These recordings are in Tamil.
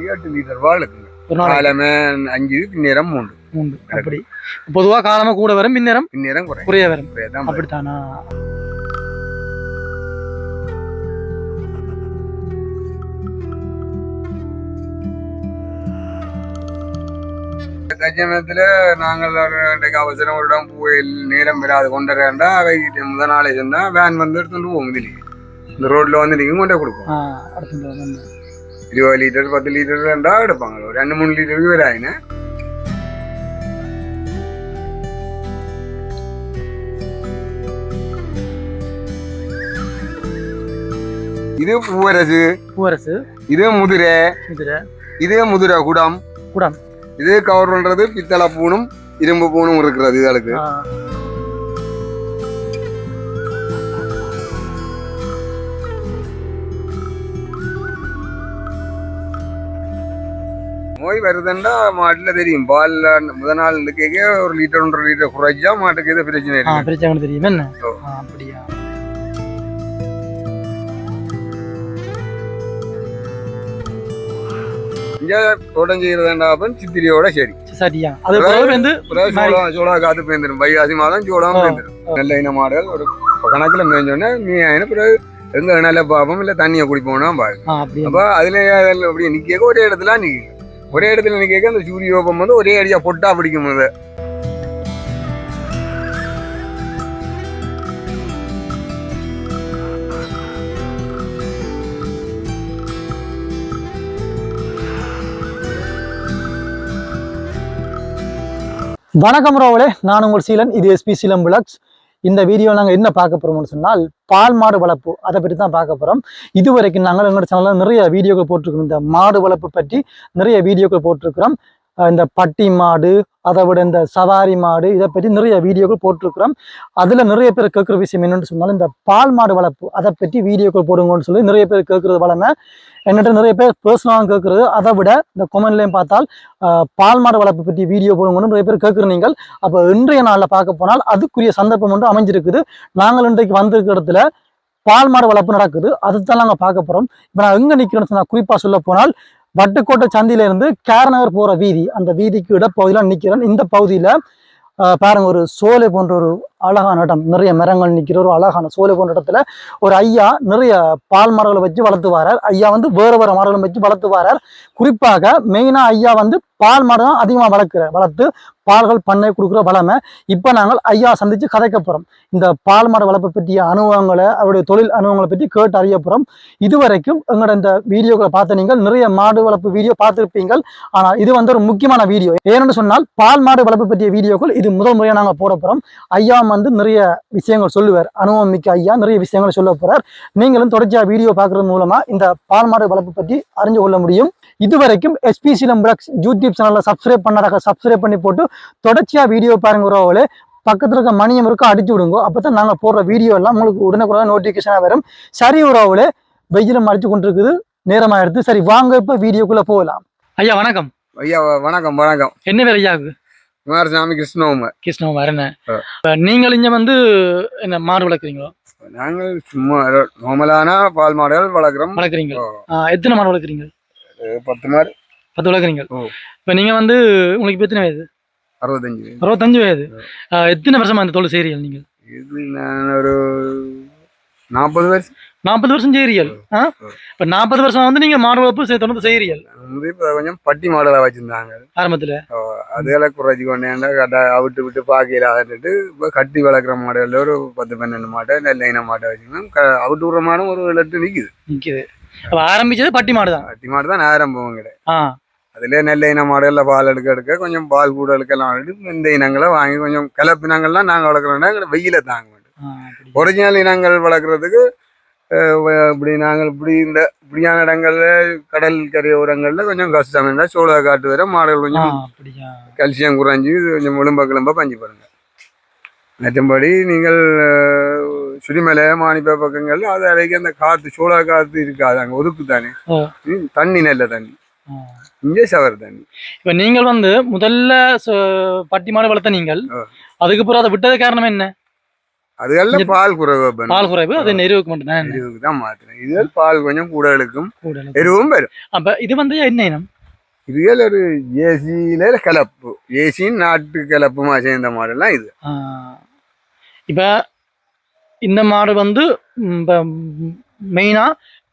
ஒரு நாளைக்கு எட்டு லிட்டர் ஒரு நாள் காலமே அஞ்சு பின்னேரம் மூன்று உண்டு அப்படி பொதுவா காலமா கூட வரும் பின்னேரம் பின்னேரம் குறை குறைய வரும். அப்படித்தானா தட்சணத்துல நாங்கள் இன்றைக்கு அவசரம் ஒரு இடம் போய் நேரம் பெறாது கொண்டுறேன்டா அவை முத நாளே சொன்னா வேன் வந்து எடுத்துட்டு போகும் இதுலயே இந்த ரோட்ல வந்து நீங்க கொண்டே கொடுக்கும் இருபது லிட்டர் பத்து லிட்டர் ரெண்டா எடுப்பாங்க ஒரு ரெண்டு மூணு லிட்டருக்கு வராயின இது பூவரசு பூவரசு இது முதிரை குதிரை இது முதிரை குடம் குடம். இது கவர் பண்றது பித்தளை பூணும் இரும்பு பூணும் இருக்கிறது இதுகளுக்கு நோய் வருதுன்னா மாட்டுல தெரியும். பால்ல முத நாள் கேட்க ஒரு லிட்டர் ஒன்றரை லிட்டர் குறைச்சா மாட்டுக்கு எது பிரச்சனை இருக்கு பிரச்சனை தெரியும் என்ன? அப்படியா. தோட்டம் சித்திரையோட சரி. சரியா. அது வந்து சோளா காத்து பேந்துடும் வைகாசி மாதம் சோளம் ஆ, பேந்துடும் நல்ல இன மாடுகள் ஒரு கணக்குல மேஞ்சோடனே நீ ஆயின பிறகு எங்க நல்ல பாப்போம் இல்ல தண்ணியை குடிப்போம்னா பாரு அப்படியா. அப்ப அதுல அதுல அப்படி நிக்க ஒரே இடத்துல நிக்க ஒரே இடத்துல கேட்க அந்த சூரியோபம் வந்து ஒரே அடியா பொட்டா பிடிக்கும் அது. வணக்கம் ரோவலே நான் உங்கள் சீலன் இது எஸ்பி சீலம் பிளாக்ஸ் இந்த வீடியோ நாங்கள் என்ன பார்க்க போறோம்னு சொன்னால் பால் மாடு வளர்ப்பு. அதை பற்றி தான் பார்க்க போறோம். இதுவரைக்கும் நாங்கள் எங்களோட சேனலில் நிறைய வீடியோக்கள் போட்டிருக்கிறோம் இந்த மாடு வளர்ப்பு பற்றி நிறைய வீடியோக்கள் போட்டிருக்கிறோம். இந்த பட்டி மாடு அதை விட இந்த சவாரி மாடு இதை பற்றி நிறைய வீடியோக்கள் போட்டிருக்கிறோம். அதில் நிறைய பேர் கேட்குற விஷயம் என்னென்னு சொன்னால் இந்த பால் மாடு வளர்ப்பு அதை பற்றி வீடியோக்கள் போடுங்கன்னு சொல்லி நிறைய பேர் கேட்குறது வளமை. என்கிட்ட நிறைய பேர் பர்சனலாக கேட்குறது. அதை விட இந்த கொமெண்ட்லேயும் பார்த்தால் அஹ் பால் மாடு வளர்ப்பு பற்றி வீடியோ போடுங்கன்னு நிறைய பேர் கேட்குற நீங்கள். அப்போ இன்றைய நாளில் பார்க்க போனால் அதுக்குரிய சந்தர்ப்பம் ஒன்று அமைஞ்சிருக்குது. நாங்கள் இன்றைக்கு வந்திருக்கிற இடத்துல பால் மாடு வளர்ப்பு நடக்குது. அதுதான் நாங்கள் பார்க்க போகிறோம் இப்போ நான் எங்கே நிற்கிறேன்னு சொன்னால் குறிப்பாக சொல்ல போனால் வட்டுக்கோட்டை சந்தியிலிருந்து கேரநகர் போகிற வீதி அந்த வீதிக்கு இடப்பகுதியில் நிற்கிறேன் இந்த பகுதியில் பாருங்க ஒரு சோலை போன்ற ஒரு அழகான இடம். நிறைய மரங்கள் நிற்கிற ஒரு அழகான சோலை போன்ற இடத்துல ஒரு ஐயா நிறைய பால் மரங்களை வச்சு வளர்த்து வரார் ஐயா வந்து வேறு வேறு மரங்களை வச்சு வளர்த்து வரார் குறிப்பாக மெயினாக ஐயா வந்து பால் மரம் தான் அதிகமாக வளர்க்குற வளர்த்து பால்கள் பண்ணை கொடுக்குற வளமை இப்போ நாங்கள் ஐயா சந்தித்து கதைக்க போகிறோம் இந்த பால் மாடு வளர்ப்பு பற்றிய அனுபவங்களை அவருடைய தொழில் அனுபவங்களை பற்றி கேட்டு அறிய போகிறோம் இதுவரைக்கும் எங்களோட இந்த வீடியோக்களை பார்த்த நீங்கள் நிறைய மாடு வளர்ப்பு வீடியோ பார்த்துருப்பீங்கள் ஆனால் இது வந்து ஒரு முக்கியமான வீடியோ. ஏன்னு சொன்னால் பால் மாடு வளர்ப்பு பற்றிய வீடியோக்கள் இது முதல் முறையாக நாங்கள் போட போகிறோம் ஐயா வந்து நிறைய விஷயங்கள் சொல்லுவார். அனுபவம் மிக்க ஐயா நிறைய விஷயங்களை சொல்ல போகிறார் நீங்களும் தொடர்ச்சியாக வீடியோ பார்க்குறது மூலமாக இந்த பால் மாடு வளர்ப்பு பற்றி அறிஞ்சு கொள்ள முடியும். இதுவரைக்கும் எஸ்பி சிலம் யூடியூப் சேனலில் சப்ஸ்கிரைப் பண்ணாத சப்ஸ்கிரைப் பண்ணி போட்டு தொடர்ச்சியா வீடியோ பாருங்க உறவுகளே பக்கத்துல இருக்க மணியம் இருக்கும் அடிச்சு விடுங்க. அப்பதான் நாங்க போடுற வீடியோ எல்லாம் உங்களுக்கு உடனுக்குடன் நோட்டிபிகேஷனா வரும். சரி உறவுகளே வெயிலும் அடிச்சு கொண்டிருக்குது. நேரமா எடுத்து. சரி வாங்க இப்ப வீடியோக்குள்ள போகலாம். ஐயா வணக்கம். ஐயா வணக்கம் வணக்கம். என்ன பேர் ஐயாவுக்கு குமாரசாமி கிருஷ்ணவங்க கிருஷ்ணன் வரேன்னு ஆ. நீங்கள் இங்க வந்து என்ன மாடு வளர்க்குறீங்களோ? நாங்கள் சும்மா நார்மலான பால் மாடுகள் வளர்க்குறோம். வளர்க்குறீங்க. எத்தனை மாடு வளர்க்குறீங்க? ஒரு பத்து மாடு. பத்து வளர்க்குறீங்க. ஓ. இப்போ நீங்க வந்து உங்களுக்கு எத்தனை வயது? அறுபத்தஞ்சு அறுபத்தஞ்சு வயது. எத்தனை வருஷமா இந்த தொழில் செய்றீங்க நீங்கள்? இது நான் ஒரு நாற்பது வருஷம். நாற்பது வருஷம் செய்றீர்கள். ஆ இப்போ நாற்பது வருஷம் வந்து நீங்க மாடு வளர்ப்பு தொடர்ந்து செய்றீர்கள். வந்து இப்போ கொஞ்சம் பட்டி மாடுகளை வச்சிருந்தாங்க. ஆரம்பத்துல? அதெல்லாம் குறைச்சி கொண்டேன்டா கட்டா விட்டு விட்டு பார்க்கல அதன்ட்டு இப்போ கட்டி வளர்க்குற மாடுகளில் ஒரு பத்து பன்னெண்டு மாட்டை நல்ல இன மாட்டை வச்சுக்கணும். அவுட்டு விடுற மாடும் ஒரு எட்டு நிற்குது நிக்குது. அப்ப ஆரம்பிச்சது பட்டி மாடு தான். பட்டி மாடு தான் ஆரம்பம் கிடையாது ஆ. அதுலேயே நல்ல இன மாடுகளில் பால் எடுக்க எடுக்க கொஞ்சம் பால் கூட எடுக்கலாம் எடுத்து இந்த இனங்களை வாங்கி கொஞ்சம் கலப்பு இனங்கள்லாம் நாங்கள் வளர்க்குறோம்னா எங்களுக்கு வெயில தாங்க அப்படி. ஒரிஜினல் இனங்கள் வளர்க்குறதுக்கு இப்படி நாங்கள் இப்படி இந்த இப்படியான இடங்கள்ல கடல் கரையோரங்களில் கொஞ்சம் கஷ்டம் இருந்தால் சோள காட்டு வர மாடுகள் கொஞ்சம் கல்சியம் குறைஞ்சி கொஞ்சம் விளிம்ப கிளம்ப பஞ்சு பாருங்க மற்றபடி நீங்கள் சுரிமலை மானிப்ப பக்கங்கள் அது வரைக்கும் அந்த காற்று சோள காற்று இருக்காது. அங்கே ஒதுக்கு தானே தண்ணி நல்ல தண்ணி. இங்கே சவர் தண்ணி. இப்ப நீங்கள் வந்து முதல்ல பட்டி மாடு வளர்த்த நீங்கள். அதுக்கு பிறகு அதை விட்டது காரணம் என்ன? அதுகள்ல பால் குறைவு. பால் குறைவு அது எருவுக்கு மட்டும் தான் எருவுக்கு தான் மாத்துறேன் இதுகள் பால் கொஞ்சம் கூட இழுக்கும் எருவும் வரும். அப்ப இது வந்து என்ன இனம்? இதுகள் ஒரு ஏசியில கலப்பு. ஏசியின் நாட்டு கலப்புமா சேர்ந்த மாடல்லாம் இது. இப்ப இந்த மாடு வந்து மெயினா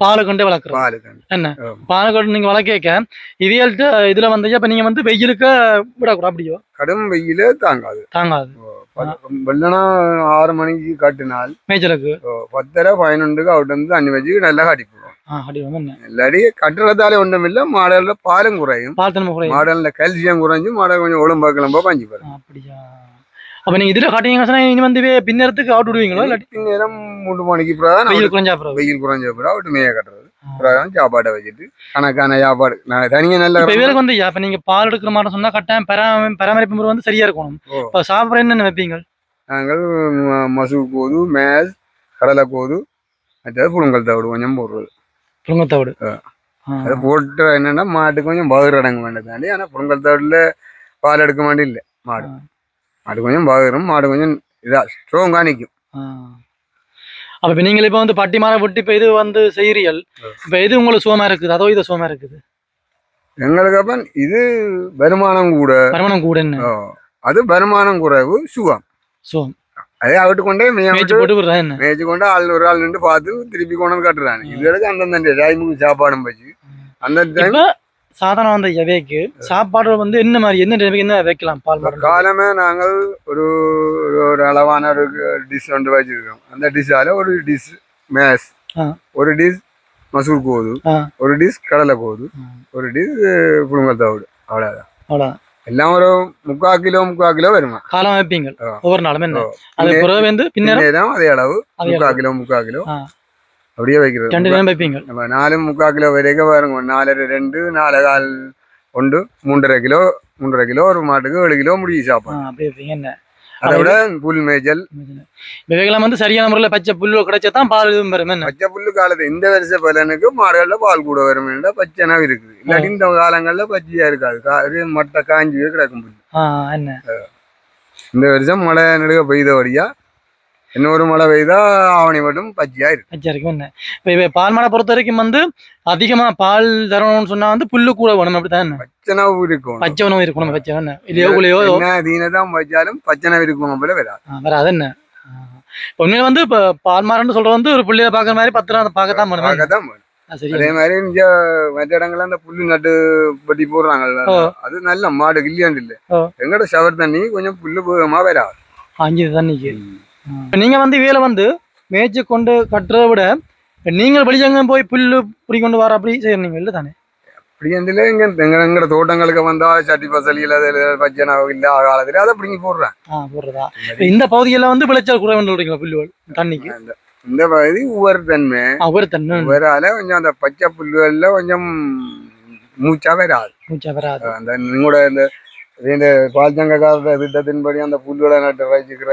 பாலை கொண்டே வளர்க்குறோம். என்ன. பாலை கொண்டு நீங்க வளர்க்க இதேல்ட்டு இதுல வந்து இப்ப நீங்க வந்து வெயிலுக்கு விடக்கூடாது அப்படியோ? கடும் வெயில தாங்காது. தாங்காது. வெள்ளனா ஆறு மணிக்கு கட்டினால் மேய்ச்சலுக்கு? பத்தரை பதினொன்றுக்கு அவுட் வந்து தண்ணி வச்சு நல்லா காட்டி போடுவோம் ஆ அப்படி வந்து என்ன? இல்லாடி கட்டுறதால ஒன்றும் இல்லை மாடல்ல பாலும் குறையும். மாடல்ல கால்சியம் குறைஞ்சு மாடல் கொஞ்சம் ஒழும்பா கிளம்ப பஞ்சு பாருங்க அப்படியா? அப்ப நீங்க இதுல காட்டிங்க சொன்னா இனி வந்து பின்னறதுக்கு அவுட் விடுவீங்களோ? இல்லாட்டி நேரம் மூன்று மணிக்கு பிறகு வெயில் குறைஞ்சா அப்புறம் வெயில் குறைஞ்ச பிறகு அவுட்டு மேய கட்டுறது. பிறகு சாப்பாட்டை வச்சுட்டு கணக்கான சாப்பாடு நான் தனியாக நல்ல இப்ப இவருக்கு வந்து இப்ப நீங்க பால் எடுக்கிற மாதிரி சொன்னா கட்டாயம் பராம பராமரிப்பு முறை வந்து சரியா இருக்கணும். இப்ப சாப்பிட என்னென்ன வைப்பீங்க? நாங்கள் மசூ கோது மேஸ் கடலை கோது மற்றது புழுங்கல் தவிடு கொஞ்சம் போடுறது. புழுங்கத்தோடு ஆ. அதை போட்டு என்னன்னா மாட்டுக்கு கொஞ்சம் பகிர் அடங்க வேண்டியதாண்டி ஆனால் புழுங்கல் தவிடுல பால் எடுக்க மாட்டே இல்லை மாடு மாடு கொஞ்சம் பகிரும் மாடு கொஞ்சம் இதா ஸ்ட்ராங்காக நிற்கும் அப்ப இப்ப நீங்க இப்ப வந்து பட்டி மாலை விட்டு இப்ப இது வந்து ஆ. இப்ப இது உங்களுக்கு சுகமா இருக்குது அதோ இது சுகமா இருக்குது. எங்களுக்கு அப்ப இது வருமானம் கூட. வருமானம் கூட அது வருமானம் குறைவு சுகம். சுகம். அதே அவிட்டு கொண்டே மேய்ச்சி கொண்டு ஆள் ஒரு ஆள் நின்று பார்த்து திருப்பி கொண்டு கட்டுறாங்க இதுகளுக்கு அந்தந்த டைமுக்கு சாப்பாடும் வச்சு அந்த டைம் சாதாரண வந்த எவைக்கு சாப்பாடு வந்து என்ன மாதிரி என்ன டைமுக்கு என்ன வைக்கலாம் பால் காலமே நாங்கள் ஒரு ஒரு- அளவான ஒரு டிஷ் ஒன்று வச்சிருக்கோம் அந்த டிஷ்ஷால ஒரு டிஷ் மேஸ். ஒரு டிஷ் மசூர் கோது. ஒரு டிஷ் கடலை கோது. ஒரு டிஷ் புழுங்கல் தவிடு அவ்வளோதான் அவ்வளவுதான் எல்லாம் ஒரு முக்கா கிலோ முக்கா கிலோ வருமா காலம் வைப்பீங்க. ஒவ்வொரு நாளும் என்ன. அது பிறகு வந்து பின்னர் நேரம் அதே அளவு முக்கா. கிலோ முக்கா கிலோ. அப்படியே வைக்கிறது. ரெண்டு நேரம் வைப்பீங்க. நம்ம நாலு முக்கா கிலோ வரைக்கும் பாருங்க. நாலரை ரெண்டு நாலு கால் ஒன்று மூன்றரை கிலோ மூன்றரை கிலோ ஒரு மாட்டுக்கு ஏழு கிலோ முடியும் சாப்பாடு அப்படி வைப்பீங்க. என்ன? அதை விட புல் மேய்ச்சல். இவைகளாம் வந்து சரியான முறையில் பச்சை புல்லு கிடைச்சா தான் பால் இதுவும் வரும். என்ன? பச்சை புல்லு காலத்து இந்த வருஷ பலனுக்கு மாடுகள்ல பால் கூட வரும். பச்சைனா இருக்குது. இல்லாட்டி இந்த காலங்கள்ல பச்சையா இருக்காது. மட்டை காஞ்சி கிடக்கும் என்ன? இந்த வருஷம் மழை நடுக பெய்தபடியா இன்னொரு மழை பெய்தா ஆவணி மட்டும் பச்சையா இருக்கு. பச்சை இருக்கும் என்ன? இப்போ பால் மாடை பொறுத்த வரைக்கும் வந்து அதிகமா பால் தரணும்னு சொன்னா வந்து புல்லு கூட வேணும் அப்படித்தான் என்ன? பச்சைனாவும் இருக்கும் பச்சை உணவு இருக்கணும் பச்சை இல்லையோ தீனதான் வச்சாலும் பச்சனை இருக்கும் போல வராது. வராது என்ன? உண்மையில வந்து இப்போ பால் மாறன்னு சொல்றது வந்து ஒரு புள்ளிய பார்க்குற மாதிரி பத்து நாள் பார்க்கத்தான் பார்க்கத்தான் வேணும். சரி. அதே மாதிரி இங்க மற்ற இடங்கள்ல அந்த புல்லு நட்டு பட்டி போடுறாங்கல்ல. அது நல்ல மாடு கில்லியாண்டு இல்ல. எங்கட ஷவர் தண்ணி கொஞ்சம் புல்லு போகமா வராது. அஞ்சு தண்ணிக்கு. இப்போ நீங்க வந்து வேலை வந்து மேய்ச்சி கொண்டு கட்டுறதை விட நீங்கள் வெளியங்க போய் புல்லு பிடி கொண்டு வர அப்படி செய்யறீங்க இல்லை தானே? அப்படியண்டில இங்க எங்க எங்கட தோட்டங்களுக்கு வந்தா சட்டி பசலியில் அதில் பச்சனை இல்ல காலத்துல அதை பிடிங்கி போடுறேன். ஆ போடுறதா? இந்த பகுதியில வந்து விளைச்சல் குறைவுன்னு சொல்றீங்களா புல்லுகள் தண்ணிக்கு? இந்த- பகுதி ஒவ்வொரு தன்மை. ஒரு தண்ணி ஒவ்வொரு கொஞ்சம் அந்த பச்சை புல்லுகள்ல கொஞ்சம் மூச்சா வராது. மூச்சா வராது. அந்த நீங்களோட இந்த இந்த பால்சங்கக்கார திட்டத்தின்படி அந்த புல்லுகளை நட்டு வச்சுக்கிற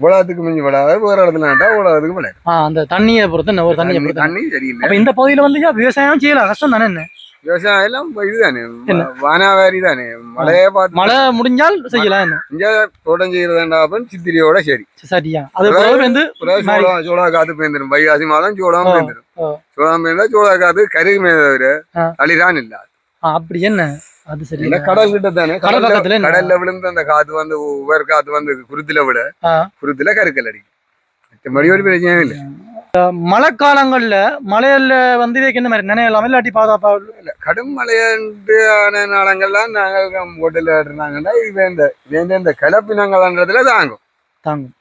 இவ்வளவுக்கு மிஞ்சி விடாது வேற இடத்துல நட்டா விளையாது ஆ அந்த தண்ணியை பொறுத்து ஒரு தண்ணியை தண்ணி பொறுத்து தண்ணி சரியில்லை. இந்த பகுதியில வந்து விவசாயம் செய்யலாம் கஷ்டம் தானே என்ன? விவசாயம் எல்லாம் இதுதானே? வானாவாரி தானே. மழையே பார்த்து மழை முடிஞ்சால் செய்யலாம் இங்க தோட்டம் செய்யறதாண்டாப்பன் சித்திரையோட சரி. சரியா. அது வந்து சோளா காத்து பேந்துரும். வைகாசி மாதம் சோளம் பேந்துரும். சோளம் பேந்தா சோளா காத்து கருகுமே தவிர ஆ. தளிதான் இல்ல ஆ, அப்படி என்ன? அது சரி. கடல் கிட்ட தானே கடல் கடல்ல விழுந்து அந்த காத்து வந்து ஒவ்வொரு காத்து வந்து குருத்துல விட. குருத்துல கருக்கல் அடிக்கும். மற்றபடி ஒரு பிரச்சனையும் இல்லை. மழை காலங்கள்ல மழையில வந்து இதுக்கு என்ன மாதிரி நினையலாம் இல்லாட்டி பாதுகாப்பா இல்ல கடும் மழையாண்டு ஆன நாளங்கள்லாம் நாங்கள் ஹோட்டல்ல இருந்தாங்கன்னா இது இந்த வேண்ட இந்த கலப்பினங்கள்ன்றதுல தாங்கும். தாங்கும்.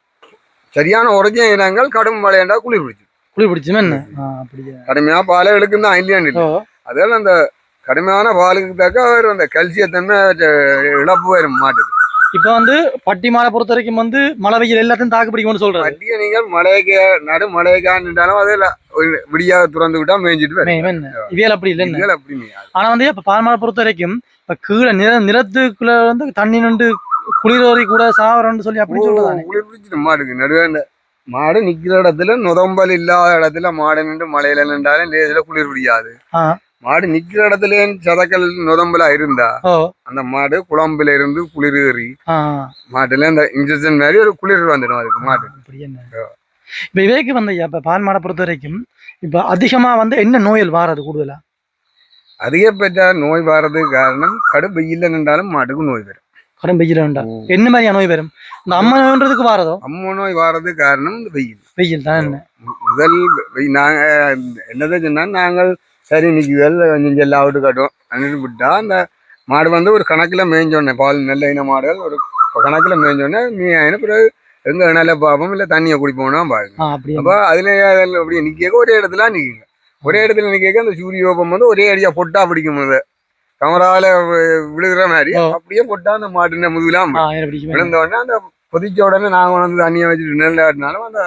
சரியான உரைஞ்ச இனங்கள் கடும் மழையாண்டா குளிர் பிடிச்சு குளிர் பிடிச்சுமே என்ன? அப்படியா? கடுமையா பாலை எடுக்கும் தான் இல்லையாண்டு ஓ. அதெல்லாம் அந்த கடுமையான பாலுக்கு தக்க அவர் அந்த கல்சியத்தன்மை இழப்பு வரும் மாட்டுக்கு இப்ப வந்து பட்டி மாலை பொறுத்த வரைக்கும் வந்து மழை வெயில் எல்லாத்தையும் தாக்கு பிடிக்கும்னு சொல்றாரு. வட்டியை நீங்கள் மழைக்கு நடு மழைக்கான்னுட்டாலும் அதில் விடியா திறந்து விட்டா மேய்ஞ்சிட்டு வரும். இவியல் அப்படி இதுகள் அப்படி. ஆனா வந்து இப்ப பால் மாலை பொறுத்த வரைக்கும் இப்ப கீழே நில நிலத்துக்குள்ள வந்து தண்ணி நின்று குளிரோரி கூட சாவரம்னு சொல்லி அப்படி சொல்றதானே? குளிர் பிடிச்சிட்டு மாடுக்கு நடுவே மாடு நிக்கிற இடத்துல நுதம்பல் இல்லாத இடத்துல மாடு நின்று மழையில நின்றாலும் லேசில குளிர் பிடிக்காது. மாடு நிக்கிற இடத்துல சதக்கல் நுதம்பலா இருந்தா அந்த மாடு குழம்புல இருந்து குளிர் ஏறி மாட்டுல இந்த இன்ஜெக்ஷன் மாதிரி ஒரு குளிர் வந்துடும் அதுக்கு மாடு அப்படி என்ன? இப்ப இவைக்கு வந்து இப்ப பால் மாடை பொறுத்த வரைக்கும் இப்ப அதிகமா வந்து என்ன நோயல் வாரது கூடுதலா? அதிகப்பட்ட நோய் வர்றதுக்கு காரணம் கடும் வெயில்ல நின்றாலும் மாட்டுக்கு நோய் வரும். கடும் வெயில் வேண்டாம் என்ன மாதிரியா நோய் வரும்? இந்த அம்மா நோய்ன்றதுக்கு வாரதோ? அம்ம நோய் வர்றதுக்கு காரணம் இந்த வெயில். வெயில் தான் முதல் நாங்க என்னதான் சொன்னா நாங்கள் சரி நிக்குதல் கொஞ்சம் எல்லாம் அவுட்டு காட்டும் அப்படின்னு விட்டா அந்த மாடு வந்து ஒரு கணக்குல மேய்ஞ்சோடனே பால் நல்ல இன மாடுகள் ஒரு கணக்குல மேய்ஞ்சோடனே நீ ஆயின பிறகு எங்க நல்ல பார்ப்போம் இல்ல தண்ணியை குடிப்போம்னா பாருங்க. அப்ப அதுல அப்படி நிக்க ஒரே இடத்துல நிக்குங்க. ஒரே இடத்துல நிக்க அந்த சூரியோபம் வந்து ஒரே அடியா பொட்டா பிடிக்கும் அது கமரால விழுகிற மாதிரி. அப்படியே பொட்டா அந்த மாட்டுன முதுகுலாம் விழுந்த உடனே அந்த கொதிச்ச உடனே நாங்க வந்து தண்ணியை வச்சுட்டு நெல்லாட்டினாலும் அந்த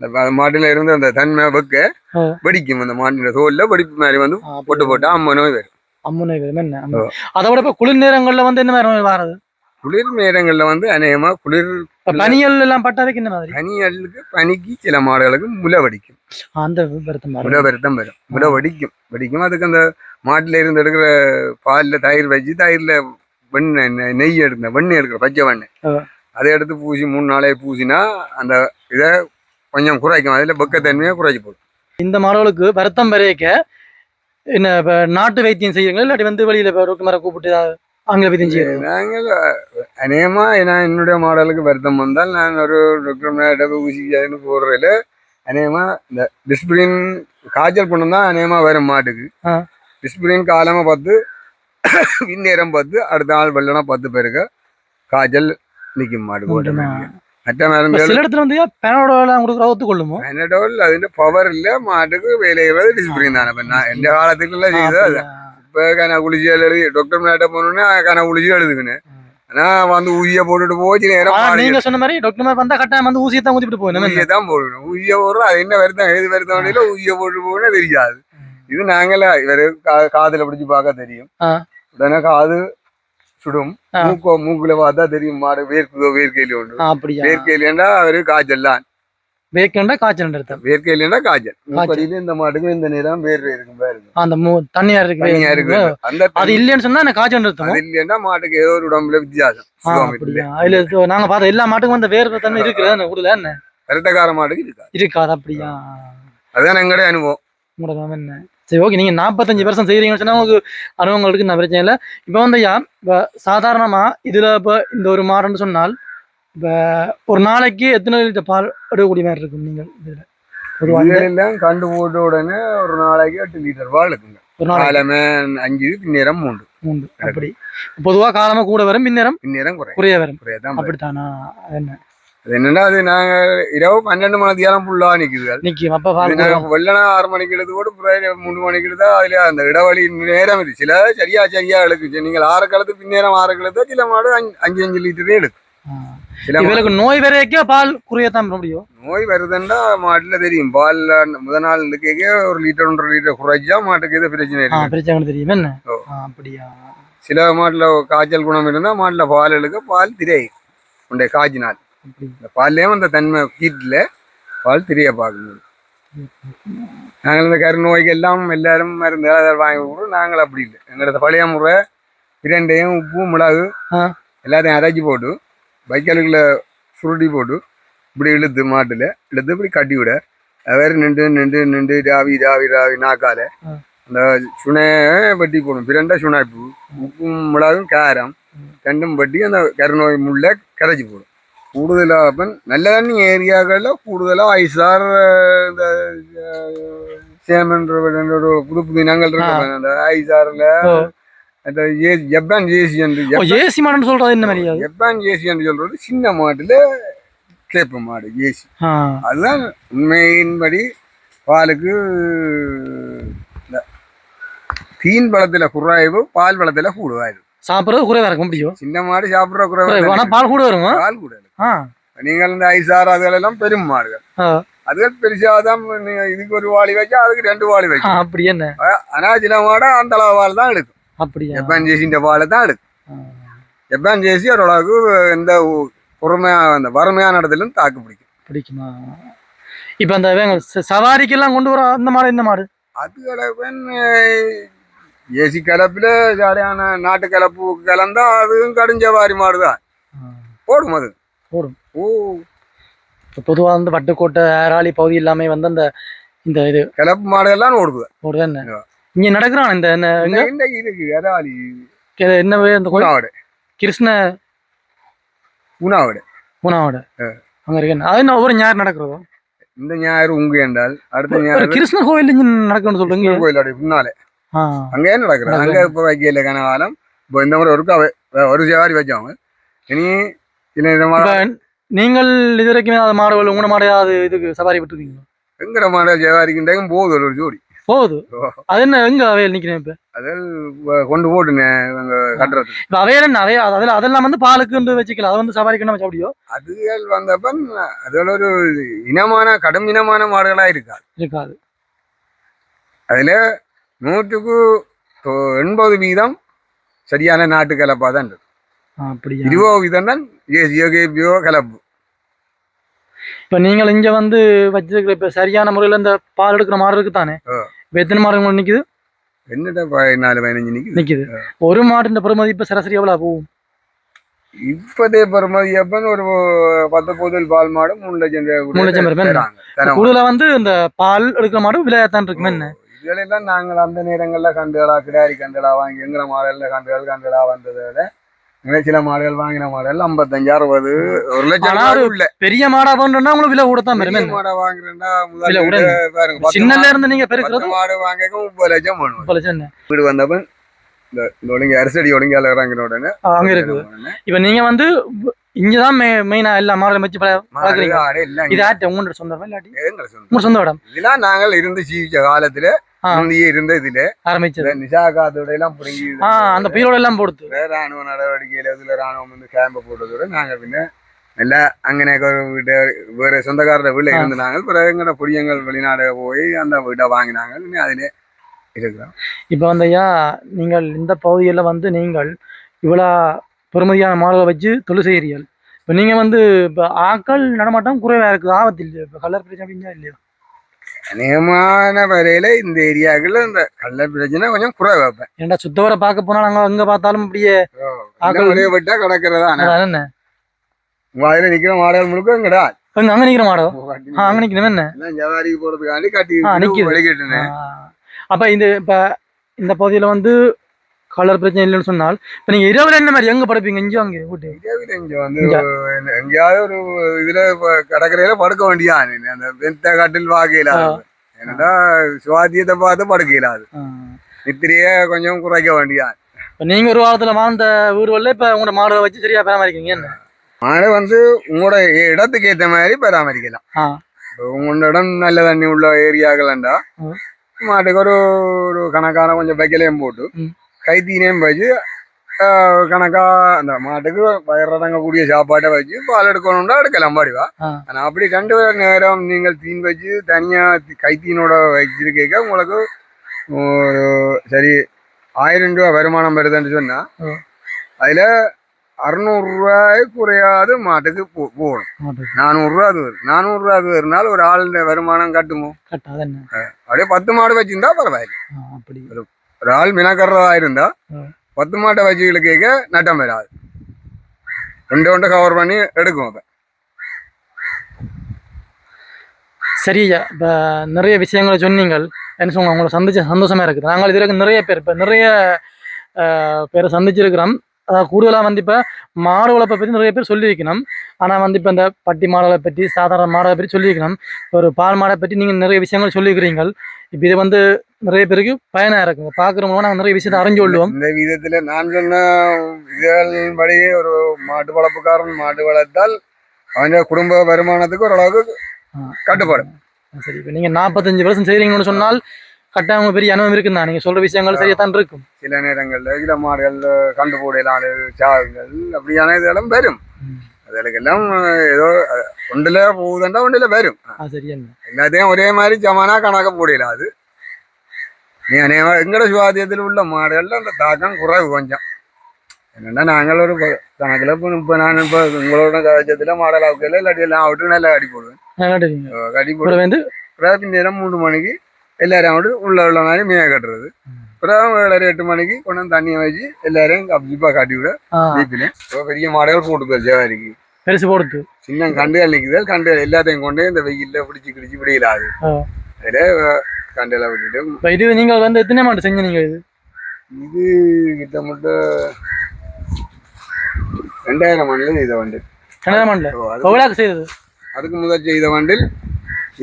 அந்த மாட்டுல இருந்து அந்த தன்மை வெக்க. வெடிக்கும். அந்த மாட்டின தோல்ல வெடிப்பு மாதிரி வந்து பொட்டு போட்டா அம்மா நோய் வரும். அம்மு நோய் வரும். என்ன. அதை விட இப்ப குளிர் நேரங்கள்ல வந்து என்ன மாதிரி நோய் வாரது? குளிர் நேரங்கள்ல வந்து அநேகமா குளிர் பனியல் எல்லாம் பட்டாதைக்கு என்ன மாதிரி? பனியலுக்கு பனிக்கு சில மாடுகளுக்கு முளை வடிக்கும். அந்த முளை வருத்தம் வரும். முளை வடிக்கும். வடிக்கும். அதுக்கு அந்த மாட்டுல இருந்து எடுக்கிற பால்ல தயிர் வச்சு தயிர்ல வெண்ணெய் நெய் எடுக்கிற வெண்ணெய் எடுக்கிற பச்சை வெண்ணெய். அதை எடுத்து பூசி மூணு நாளே பூசினா அந்த இதை கொஞ்சம் குறைக்கும். அதுல பக்கத்தன்மையை குறைச்சி போடும் இந்த மாடுகளுக்கு வருத்தம் வரையக்க என்ன இப்ப நாட்டு வைத்தியம் செய்யுங்களா இல்லாட்டி வந்து வெளியில இப்ப டாக்டர் மாரை கூப்பிட்டு ஆங்கில வைத்தியம் செய்யுங்க நாங்கள் அநேகமா நான் என்னுடைய மாடலுக்கு வருத்தம் வந்தால் நான் ஒரு டாக்டர் ஊசின்னு போடுறதுல அநேகமா இந்த டிஸ்பிளின் காய்ச்சல் பண்ணம் தான் அநேகமா வரும் மாட்டுக்கு. டிஸ்பிளின் காலமா பார்த்து இந்நேரம் பார்த்து அடுத்த நாள் வெள்ளனா பத்து பேருக்கு காய்ச்சல் நிற்கும் மாடு போட்ட இல்ல மாட்டுக்கு வேலைகிறது டிஸ்பிளின் தானே இப்ப நான் எந்த காலத்துக்குள்ள செய்தது அது இப்ப கன குளிச்சு எழுதி டாக்டர் மேட்ட போனோன்னே கன குளிச்சு எழுதுக்கினேன் ஆனா வந்து ஊசிய போட்டுட்டு போச்சு நேரம் நீங்க சொன்ன மாதிரி டாக்டர் வந்தா கட்டாயம் வந்து ஊசியை தான் ஊத்திட்டு போகணும் ஊசியை தான் போடணும் ஊசிய போடுறோம் அது என்ன வருத்தம் எது வருத்தம் வண்டியில ஊசிய போட்டு போகணும் தெரியாது இது நாங்கள இவரு காதுல பிடிச்சு பார்க்க தெரியும். உடனே காது சுடும். மூக்கோ மூக்குல பார்த்தா தெரியும். மாடு வேர்க்குதோ வேர்க்கையில உண்டு அப்படியா? வேர்க்கையிலேண்டா அவரு காய்ச்சல் தான். வேக்கண்டா காய்ச்சல் எடுத்தேன் வேர்க்கையிலேண்டா காய்ச்சல்? மூக்கடியில இந்த மாட்டுக்கு இந்த நேரம் வேர் இருக்கும் பாருங்க அந்த மூ தண்ணியா இருக்கு தனியா இருக்கு. அந்த அது இல்லைன்னு சொன்னா எனக்கு காய்ச்சல் எடுத்தோம் அது இல்லைன்னா மாட்டுக்கு ஏதோ ஒரு உடம்புல வித்தியாசம். அதுல நாங்க பார்த்த எல்லா மாட்டுக்கும் வந்து வேர்வை தண்ணி இருக்குது? என்ன கூடல என்ன? இரட்டக்கார மாட்டுக்கு இருக்காது. இருக்காது அப்படியா? அதுதான் எங்களுடைய அனுபவம். உங்களோட என்ன? சரி ஓகே நீங்க நாற்பத்தஞ்சு வருஷம் செய்றீங்கன்னு சொன்னா உங்களுக்கு அனுபவங்கள் இருக்கு நான் பிரச்சனை இல்லை. இப்போ வந்து ஐயா இப்போ சாதாரணமா இதுல இப்போ இந்த ஒரு மாடுன்னு சொன்னால் இப்போ ஒரு நாளைக்கு எத்தனை லிட்டர் பால் எடுக்கக்கூடிய மாதிரி இருக்கும் நீங்கள் இதுல? பொதுவா இந்த இதெல்லாம் கண்டு போட்ட உடனே ஒரு நாளைக்கு எட்டு லிட்டர் பால் இருக்குங்க ஒரு நாளைக்கு? காலமே அஞ்சு பின்னேரம் மூன்று. உண்டு அப்படி. பொதுவா காலமா கூட வரும் பின்னேரம் பின்னேரம் குறை குறைய வரும். அப்படித்தானா? என்ன? என்னன்னா அது நாங்க இரவு பன்னெண்டு மணி தியாலம் ஃபுல்லா நிக்குது. நிக்கும். அப்ப பால் இது வெள்ளனா ஆறு மணிக்கு எடுத்து கூட பிறகு மூணு மணிக்கு எடுத்தா அதுல அந்த இடைவெளி நேரம் இருக்கு சில சரியா சரியா எடுக்குச்சு நீங்கள் ஆறு காலத்து பின்னேரம் ஆறு காலத்து சில மாடு அஞ்சு அஞ்சு லிட்டரே எடுக்கும். இவளுக்கு நோய் வரைக்கே பால் குறையத்தான் முடியும். நோய் வருதுன்னா மாட்டுல தெரியும். பால்ல முத நாள் இருக்கைக்கே ஒரு லிட்டர் ஒன்றரை லிட்டர் குறைச்சா மாட்டுக்கு எது பிரச்சனை இருக்கு தெரியும். என்ன? அப்படியா? சில மாட்டுல காய்ச்சல் குணம் இருந்தா மாட்டுல பால் எடுக்க பால் திரை உண்டை காய்ச்சினால். இந்த பால்லையும் அந்த தன்மை கீட்டில் பால் திரிய பார்க்கணும். நாங்கள் இந்த கருநோய்க்கு எல்லாம் எல்லாரும் மருந்து வாங்கி கொடுக்குறோம். நாங்கள் அப்படி இல்லை. எங்களோட பழைய முறை இரண்டையும் உப்பு மிளகு. எல்லாத்தையும் அரைச்சி போட்டு வைக்கலுக்குள்ள சுருட்டி போட்டு இப்படி இழுத்து மாட்டுல இழுத்து இப்படி கட்டி விட. வேறு நின்று நின்று நின்று ராவி ராவி ராவி நாக்கால. அந்த சுனையை வெட்டி போடும் பிரண்டை சுனாய்ப்பு உப்பும் மிளகும் காரம் ரெண்டும் வெட்டி அந்த கருநோய் முள்ள கரைச்சி போடும் கூடுதலாக அப்போ நல்ல தண்ணி ஏரியாக்களில் கூடுதலாக ஐசார் இந்த சேமன்ற ஒரு புது புது இனங்கள் இருக்கு. அந்த ஐசாரில். அந்த ஏ ஜப்பான் ஜேசி என்று ஏசி மாடுன்னு சொல்றது என்ன மாதிரி ஜப்பான் ஜேசி என்று சொல்றது சின்ன மாட்டுல கேப்ப மாடு ஏசி அதுதான் உண்மையின்படி பாலுக்கு தீன் பழத்துல குறைவு பால் பழத்துல கூடுவாரு சாப்பிடுறது குறைவா இருக்க முடியும் சின்ன மாடு சாப்பிடுற குறைவு. ஆனா குறைவு பால் கூட வருமா பால் கூட நீங்கள் இந்த ஐசார் அதுகளெல்லாம் பெரும் மாடுகள். அதுகள் பெருசாதான் இதுக்கு ஒரு வாளி வச்சா அதுக்கு ரெண்டு வாளி வைக்கும். அப்படி என்ன? ஆனா சில மாடு அந்த அளவு பால் தான் எடுக்கும். அப்படியா? ஜப்பான் ஜேசின்ற பாலை தான் எடுக்கும். ஜப்பான் ஜேசி ஓரளவுக்கு இந்த பொறுமையா அந்த வறுமையான இடத்துல தாக்கு பிடிக்கும். பிடிக்குமா? இப்ப அந்த சவாரிக்கெல்லாம் கொண்டு வர அந்த மாடு என்ன மாடு? அதுகளை ஏசி கலப்புல ஜாலியான நாட்டு கலப்பு கலந்தா அதுவும் கடுஞ்சவாரி மாடுதான். போடும் அது. போடும். ஓ. இப்போ பொதுவா வந்து வட்டுக்கோட்டை ஏராளி பகுதி எல்லாமே வந்து அந்த இந்த இது கலப்பு மாடுகள்லாம் ஓடுது. ஒரு என்ன. இங்க நடக்கிறான் இந்த என்ன இருக்கு எராளி கே- என்ன அந்த கோயில்? உணாவடு. கிருஷ்ண உணாவடு. ஆ. அங்க இருக்கு அது என்ன ஒவ்வொரு ஞாயிறு நடக்கிறதோ? இந்த ஞாயிறு உங்க என்றால் அடுத்த ஒரு ஞாயிறு கிருஷ்ண கோயில் நடக்கணும்னு சொல்றீங்க? கோயிலோட பின்னாலே. அங்கே நடக்குது? அங்க இப்ப வைக்கல கனகாலம். இப்போ இந்த முறை அவ- ஒரு ஜவாரி வச்சாங்க இனி நீங்கள் இது வரைக்குமே அது மாடுகள் உங்களோட மாடு அது இதுக்கு சவாரி விட்டுருக்கீங்க எங்கிற மாடல் ஜவாரிக்கின்றேயும் போகுது ஒரு ஜோடி. போகுது. அது என்ன எங்க அவையில் நிக்கிறேன் இப்ப? அதில் கொண்டு போட்டுனேன் கட்டுறது இப்ப அவையில அவைய அதில் அதெல்லாம் வந்து பாலுக்கு வச்சுக்கலாம் அது வந்து சவாரிக்கு நம்ம அப்படியோ? அதுகள் வந்தப்ப அதில் ஒரு இனமான கடும் இனமான மாடுகளா இருக்காது. இருக்காது. அதுல நூற்றுக்கு எண்பது வீதம் சரியான நாட்டு கலப்பா தான் இருக்கு. ஆ, அப்படியா? இருபது வீதம் தான் ஏசியோ கேபியோ கலப்பு. இப்ப நீங்கள் இங்க வந்து வச்சிருக்கிற இப்ப சரியான முறையில இந்த பால் எடுக்கிற மாடு இருக்கு தானே. இப்ப எத்தனை மாடு உங்களுக்கு நிக்குது? என்னட்ட பதினாலு பதினஞ்சு நிக்குது? நிக்குது. ஒரு மாட்டின் பெருமதி இப்ப சராசரி எவ்வளவு போகும் இப்பதே பெருமதி அப்பன்னு ஒரு பத்து பொதுல் பால் மாடு மூணு லட்சம் ரூபாய் மூணு லட்சம் ரூபாய். கூடுதலா வந்து இந்த பால் எடுக்கிற மாடு விலையாத்தான் இருக்குமே. என்ன? இதுகளெல்லாம் நாங்கள் அந்த நேரங்கள்ல கண்டுகளா கிடாரி கண்டுகளா வாங்கி எங்கிற மாடல்ல கண்டுகள் கண்டுகளா வந்ததை சில மாடுகள் வாங்கின மாடல் ஐம்பத்தஞ்சு அறுபது ஒரு லட்சம் உள்ள. பெரிய மாடா பண்றோம்னா உங்களுக்கு விலை கூட தான் வரும் பெரிய மாடை வாங்குறேன்னா. பாருங்க சின்னல இருந்து நீங்க பெருக்கிறது மாடு வாங்க முப்பது லட்சம் வேணும் முப்பது லட்சம் வீடு வந்தப்ப இந்த ஒழுங்கு அரிசடி ஒழுங்கால இறங்கின உடனே அங்க இருக்குது. இப்ப நீங்க வந்து இங்கதான் மெயினா எல்லா மாடுகளும் வச்சு இது ஆட்டு உங்களோட இல்லாட்டி. உங்க சொந்த இடம். இதெல்லாம் நாங்கள் இருந்து ஜீவிச்ச காலத்துல. முந்தைய இருந்த இதுல ஆரம்பிச்சது. இந்த நிஷா காத்தோட எல்லாம் புடுங்கி அந்த பீரோட எல்லாம் போடுது ராணுவ நடவடிக்கையில இதுல ராணுவம் வந்து கேம்ப போட்டதோட நாங்க பின்ன நல்லா அங்கனே ஒரு வீட்டு வேற சொந்தக்காரர வீட்டுல ஆ. இருந்து நாங்கள் பிறகு எங்கட புடியங்கள் வெளிநாடு போய் அந்த வீட்டை வாங்கினாங்க அதுல இருக்கிறோம். இப்ப வந்து ஐயா நீங்கள் இந்த பகுதியில வந்து நீங்கள் இவ்வளோ பெருமதியான மாடுகளை வச்சு தொழில் செய்கிறீர்கள் இப்போ நீங்க வந்து இப்போ ஆக்கள் நடமாட்டம் குறைவா இருக்குது. ஆபத்து இல்லையா? இப்போ கலர் பிரச்சனை அப்படின்னா இல்லையா? அநேகமான வரையில இந்த ஏரியாக்குள்ள இந்த கள்ள பிரச்சனை கொஞ்சம் குறை வைப்பேன் ஏன்டா சுத்தவரை பார்க்க போனா நாங்க எங்க பார்த்தாலும் அப்படியே ஆக்கள் ஒரே விட்டா கிடக்கிறதா? என்ன? வாயில நிக்கிற மாடல் முழுக்க எங்கடா அங்க நிக்கிற மாடோ? ஆ அங்க நிக்கணும் என்ன? ஜவாரிக்கு போறதுக்காண்டி கட்டி ஆ. அப்ப இந்த இப்ப இந்த பகுதியில வந்து கலர் பிரச்சனை இல்லைன்னு சொன்னால் இப்ப நீங்க இரவுல என்ன மாதிரி எங்க படுப்பீங்க? இங்கே அங்கே இங்க. வந்து எங்கேயாவது ஒரு இதுல கடற்கரையில படுக்க வேண்டியான் அந்த வெந்த காட்டில் வாக்கையில. என்னடா சுவாத்தியத்தை பார்த்து படுக்கையில அது. நித்திரைய கொஞ்சம் குறைக்க வேண்டியான் இப்ப நீங்க ஒரு வாரத்துல வாழ்ந்த ஊர்வல்ல இப்ப உங்களோட மாடுகளை வச்சு சரியா பராமரிக்கீங்க என்ன? மாடை வந்து உங்களோட இடத்துக்கு ஏத்த மாதிரி பராமரிக்கலாம். உங்களோட இடம் நல்ல தண்ணி உள்ள ஏரியாக்கள்ண்டா. மாட்டுக்கு ஒரு ஒரு கணக்கான கொஞ்சம் வைக்கலையும் போட்டு. கைத்தீனையும் வச்சு ஆ, கணக்கா அந்த மாட்டுக்கு வயிறடங்கக்கூடிய சாப்பாட்டை வச்சு பால் எடுக்கணும்னா எடுக்கலாம் பாடிவா ஆ. ஆனா அப்படி ரெண்டு நேரம் நீங்கள் தீன் வச்சு தனியா தி- கைத்தீனோட வச்சிருக்க உங்களுக்கு ஒரு சரி ஆயிரம் ரூபாய் வருமானம் வருதுன்னு சொன்னா ம். அதுல அறுநூறு ரூபாய் குறையாது மாட்டுக்கு போ- போகணும் மாட்டுக்கு. நானூறு ரூபா அது வரும் நானூறு ரூபா அது வருனால ஒரு ஆள் வருமானம் கட்டுமோ அப்படியே பத்து மாடு வச்சிருந்தா பரவாயில்ல அப்படி ஒரு ஆள் மினக்கறதா இருந்தா. பத்து மாட்டை வச்சுக்கிட்டு கேட்க நட்டம் வராது. ரெண்டு ஒன்று கவர் பண்ணி எடுக்கும் அப்ப சரி இப்ப நிறைய விஷயங்களை சொன்னீங்கள். என்ன சொல்லுங்க உங்களை சந்திச்ச சந்தோஷமா இருக்குது. நாங்கள் இது வரைக்கும் நிறைய பேர் இப்ப நிறைய பேரை சந்திச்சிருக்கிறோம். கூடுதலாக வந்து இப்போ மாடு வளர்ப்பை பற்றி நிறைய பேர் சொல்லி வைக்கணும் ஆனால் வந்து இப்போ இந்த பட்டி மாடுகளை பற்றி சாதாரண மாடுகளை பற்றி சொல்லி வைக்கணும் ஒரு பால் மாடை பற்றி நீங்கள் நிறைய விஷயங்கள் சொல்லியிருக்கிறீங்க இப்போ இது வந்து நிறைய பேருக்கு பயனாக இருக்குங்க பார்க்குறவங்களும் நாங்கள் நிறைய விஷயத்தை அறிஞ்சு கொள்வோம். இந்த விதத்துல நான் சொன்ன இதழின்படி ஒரு மாட்டு வளர்ப்புக்காரன் மாட்டு வளர்த்தால் அவன் குடும்ப வருமானத்துக்கு ஓரளவுக்கு ஆ. கட்டுப்படும் சரி இப்போ நீங்கள் நாற்பத்தஞ்சு வருஷம் செய்கிறீங்கன்னு சொன்னால் கட்டாயம் பெரிய அனுபவம் இருக்குண்ணா நீங்கள் சொல்கிற விஷயங்கள் சரியாக தான் இருக்கும். சில நேரங்கள்ல சில மாடுகள் கண்டு போடையிலான சாகுகள் அப்படியான இதெல்லாம் வரும். அதுகளுக்கெல்லாம் ஏதோ ஒன்றுல போகுதுண்டா ஒன்றுல வரும். எல்லாத்தையும் ஒரே மாதிரி சமானா கணக்க போடையில அது. எங்கட சுவாத்தியத்தில் உள்ள மாடுகள்ல அந்த தாக்கம் குறைவு கொஞ்சம். என்னன்னா நாங்கள் ஒரு கணக்குல இப்போ இப்போ நான் இப்போ உங்களோட கவச்சத்துல மாடல் இல்லாட்டி எல்லாம் அவுட்டு நல்லா கடி போடுவேன். பிறகு நேரம் மூணு மணிக்கு எல்லாரும் அவுட்டு உள்ள உள்ள மாதிரி மேய கட்டுறது. அப்புறம் ஏழரை எட்டு மணிக்கு கொண்டு வந்து தண்ணியை வச்சு எல்லாரையும் கப்ஜிப்பா காட்டி விட வீட்டுல இப்போ பெரிய மாடுகள் கூட்டு போய் ஜவாரிக்கு பெருசு போடுது சின்ன கண்டுகள் நிக்குது கண்டுகள் எல்லாத்தையும் கொண்டு இந்த வெயில்ல பிடிச்சி கிடிச்சு ஆ. அதுல கண்டெல்லாம் விட்டுட்டு இது நீங்க வந்து எத்தனை மாட்டு செஞ்சீங்க இது இது ரெண்டாயிரம் இதை வந்து கனடா மாடல ஓ, அது- எவ்வளவு செய்தது அதுக்கு முதல் செய்த வண்டில்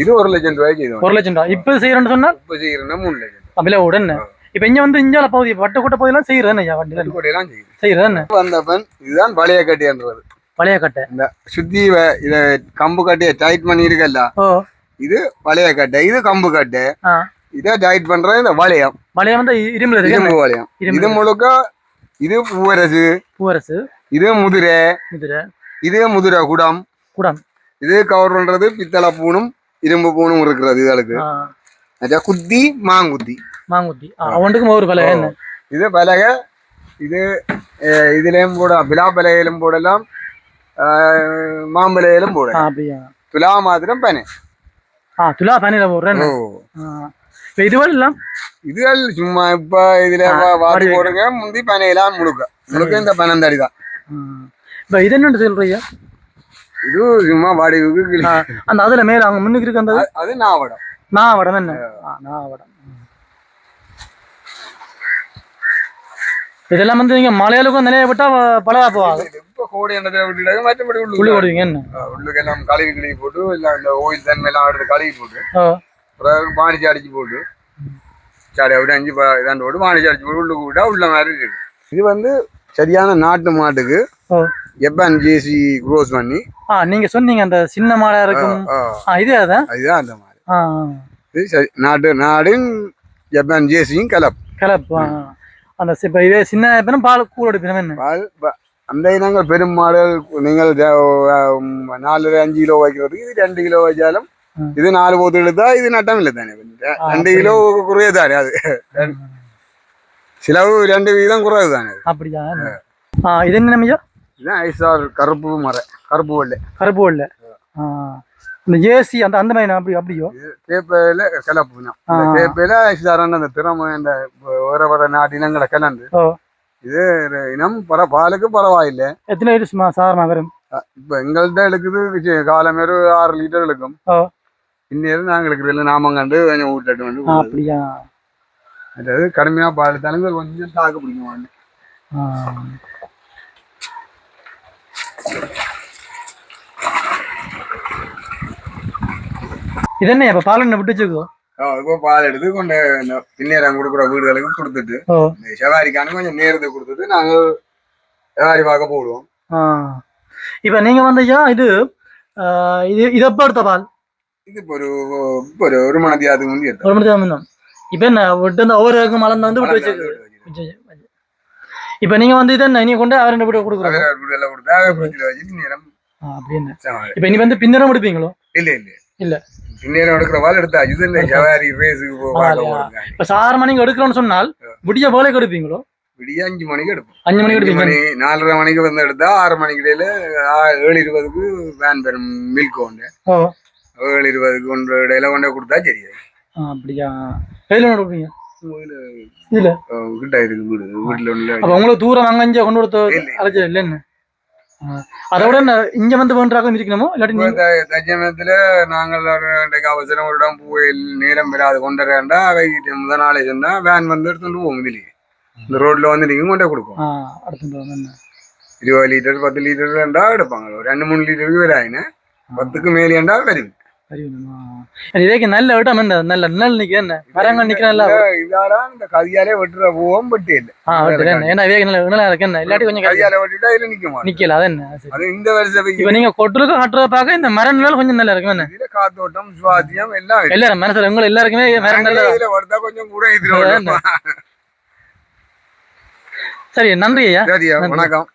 இது ஒரு லட்சம் ரூபாய்க்கு செய்த வண்டி ஒரு லட்சம் ரூபா இப்ப செய்யறேன்னு சொன்னால்? இப்போ செய்யறேன்னா மூணு லட்சம் அப்படில உடனே. இப்ப இங்க வந்து இஞ்சால பகுதி வட்டக்கூட்ட பகுதியெல்லாம் செய்யறேன் ஐயா வண்டி ரூபாய் கோட்டையெல்லாம் செய்யுது செய்யறேன் வந்தப்பன் இதுதான் பழைய கட்டின்றது பழைய கட்டை இந்த சுத்தி இத கம்பு கட்டையை டைட் பண்ணி இருக்கல்ல இது பழைய கட்டை இது கம்பு கட்டை. இதை டைட் பண்றது இந்த வளையம். பழைய வந்து இரும்புல இருக்கு இரும்பு வளையம். இரும்பு. இது முழுக்க இது பூவரசு பூவரசு. இது முதிரை இதுல இது முதிரை குடம். குடம். இது கவர் பண்றது பித்தளை பூணும் இரும்பு பூணும் இருக்கிறது இதுகளுக்கு அச்சா குத்தி மாங்குத்தி. மாங்குத்தி. ஒன்றுக்கும் ஒரு என்ன? இது பலகை இது இதுலயும் போட பிலா பலகையிலும் போடலாம். மாம்பலகையிலும் போடலாம். துலா மாத்திரம் பனை. ஆ துலா பனியில போடுறேன் எல்லாம்? இதுகள் சும்மா இப்ப இதுல வாடி போடுங்க முந்தி பனையெல்லாம் முழுக்க. முழுக்க இந்த பனந்தடி தான் இப்ப இது என்ன சொல்றீங்க இது சும்மா வாடகைக்கு ஆ, அந்த அதுல மேல அவங்க முன்னுக்கு இருக்கு அந்த அது- நாவடம். நாவடம் என்ன? நாவடம். இதெல்லாம் வந்து நீங்க மலையாளுக்கும் வ- பலவா போவாங்க இப்ப கோடை எண்ணத்தை விட்டுட்டாங்க மற்றபடி புள்ளி உள்ளுக்கு போடுவீங்க என்ன? உள்ளுக்கு எல்லாம் கழுவி கிளவி போட்டு எல்லாம் இந்த ஓயில் தன்மை எல்லாம் எடுத்து கழுவி போட்டு பாணிச்சு அடிச்சு போட்டு சாடி அப்படி அஞ்சு இதாண்டு போட்டு பாணிச்சு அடிச்சு போட்டு உள்ளுக்கு விட்டா உள்ள மாதிரி இருக்கு இது வந்து சரியான நாட்டு மாட்டுக்கு ஓ எப்பான் ஜேசி க்ரோஸ் பண்ணி. ஆ நீங்க சொன்னீங்க அந்த சின்ன மாடா இருக்கும். இது அதான்? அதுதான் அந்த மாதிரி நாட்டு நாடும் ஜப்பான் ஜேசியும் கலப். கலப்பு ஆ. அந்த இப்ப இதே சின்ன பேரும் பால் கூட எடுப்பீங்க என்ன? பால் அந்த இனங்கள் பெரும் மாடுகள் நீங்கள் நாலு அஞ்சு கிலோ வைக்கிறதுக்கு இது ரெண்டு கிலோ வச்சாலும். இது நாலு போத்து எடுத்தா இது நட்டம் இல்லை தானே. ரெண்டு கிலோ குறைய தானே அது. செலவு ரெண்டு வீதம் குறைவு தானே. அப்படியா? இது என்ன இதுதான் ஐசார் கருப்பு மரம் கருப்பு வெள்ளை. கருப்பு ஆ. இந்த ஏசி அந்த அந்த மாதிரி அப்படி அப்படியோ? கேப்பையில கலப்பு தான் ஆ. இந்த கேப்பையில ஐசாரான அந்த திறமை இந்த வேற வேற நாட்டு இனங்களை கலந்து இது இனம் பர பாலுக்கு பரவாயில்லை. எத்தனை லிட்டர் சும்மா சாதாரணமாக வரும் இப்ப எங்கள்கிட்ட இழுக்குது சி- காலம் ஒரு ஆறு லிட்டர் ஓ. இந்நேரம் நாங்கள் இருக்கிறதுல நாம கண்டு கொஞ்சம் ஊட்டட்டு வந்து அப்படியா? அதாவது கடுமையா பால் தலைங்க கொஞ்சம் தாக்கு பிடிக்க மாட்டேன் ஆ. இது என்ன இப்ப பால் என்ன விட்டு வச்சுக்கோ இப்போ பால் எடுத்து கொண்டு இந்த பின்னேரம் கொடுக்குற வீடுகளுக்கு கொடுத்துட்டு ஓ இந்த செவாரிக்கான கொஞ்சம் நேரத்தை கொடுத்துட்டு நாங்கள் செவாரி பார்க்க போடுவோம் ஆ இப்ப நீங்க வந்து ஐயா இது இது இது எப்ப எடுத்த பால் இது இப்போ ஒரு இப்போ ஒரு ஒரு மணி அதுக்கு முந்தி எடுத்தோம். ஒரு மணி தான் முன்னம். இப்ப என்ன விட்டு வந்து ஒவ்வொரு மலர்ந்து வந்து விட்டு வச்சிருக்கோம். இப்ப நீங்க வந்து இது நீங்க கொண்டு கொடுக்குறாங்க வேற வீடு எல்லாம் கொடுத்தா ஃப்ரிட்ஜில் வச்சு நேரம் அப்படி என்ன செவாரி. இப்ப இனி வந்து பின்னரம் எடுப்பீங்களோ இல்ல இல்ல இல்ல. பின்னேரம் எடுக்கிற எடுத்தா இது இல்லை செவாரி ரேஸுக்கு இப்ப சாறு மணிக்கு எடுக்கிறோம்னு சொன்னால் விடிய போல எடுப்பீங்களோ? விடிய அஞ்சு மணிக்கு எடுப்போம். அஞ்சு மணிக்கு அஞ்சு மணி நாலரை மணிக்கு வந்து எடுத்தா ஆறு மணிக்கு இடையில ஏழு இருபதுக்கு வேன் பெறும் மில்க் ஒன்று ஏழு இருபதுக்கு ஒன்று இடையில கொண்டே கொடுத்தா சரி ஆ, அப்படியா? எதுல எடுப்பீங்க இதுல. கிட்ட இருக்கு வீடு. வீட்டுல உங்களுக்கு தூரம் அங்கஞ்ச கொண்டு கொடுத்து. அழைச்சது என்ன ஆ. அதை விட என்ன இங்க வந்து வேண்டாக்கும் இருக்கணுமோ? இல்லாட்டி நீங்க தஜமயத்துல நாங்கள் இன்றைக்கு அவசரம் ஒரு இடம் போய் நேரம் பெறாது. கொண்டு வேண்டா அவை முதல் நாளே சொன்னா வேன் வந்து எடுத்துட்டு போவோம் இதுலயே. இந்த ரோட்ல வந்து நீங்க கொண்டே என்ன? இருபது லிட்டர் பத்து லிட்டர் ரெண்டா எடுப்பாங்க. ஒரு ரெண்டு மூணு லிட்டருக்கு வராயின்னு பத்துக்கு மேலேண்டா வரும். வேணுமா இதேக்கு நல்ல இடம் என்ன? நல்ல நெல் நிக்க என்ன? மரங்கள் நிக்கிற நல்ல இதாடா இந்த கதியாலே வெட்டுற போவோம் பட்டு இல்லை ஆ வெட்டு என்ன? ஏன்னா வேக நல்ல நல்லா இருக்கு என்ன? இல்லாட்டி கொஞ்சம். கையால வெட்டிட்டா இதுல நிக்க மாட்டோம் நிக்கல அது என்ன? அது இந்த வருஷத்துக்கு இப்ப நீங்க கொட்டுறதுக்கு கட்டுறத பார்க்க இந்த நிழல் கொஞ்சம் நல்லா இருக்கும் என்ன? இதுல காத்தோட்டம் சுவாத்தியம் எல்லாம். எல்லாரும் மனசுல உங்களை எல்லாருக்குமே மரம் நல்ல இதுல கொஞ்சம் கூட இதுல. சரி நன்றி ஐயா. வணக்கம்.